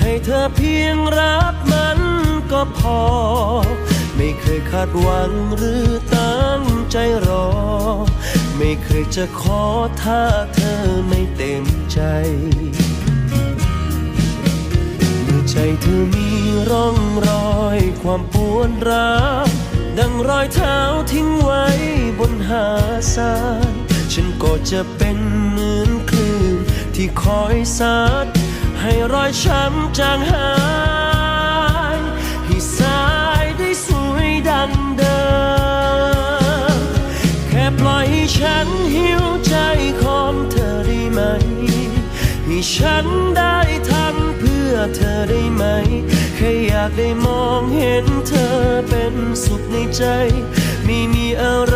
ให้เธอเพียงรับมันก็พอ ไม่เคยคาดหวังหรือตั้งใจรอ ไม่เคยจะขอถ้าเธอไม่เต็มใจเมื่อใจเธอมีร่องรอยความปวดร้าวดังรอยเท้าทิ้งไว้บนหาดทราย ฉันก็จะเป็นเหมือน ที่คอยซัดให้รอยช้ำจางหายให้สายได้สวยดังเดิม แค่ปล่อยให้ฉันหิวใจของเธอได้ไหม ให้ฉันได้ทำเพื่อเธอได้ไหม แค่อยากได้มองเห็นเธอเป็นสุขในใจ ไม่มีอะไร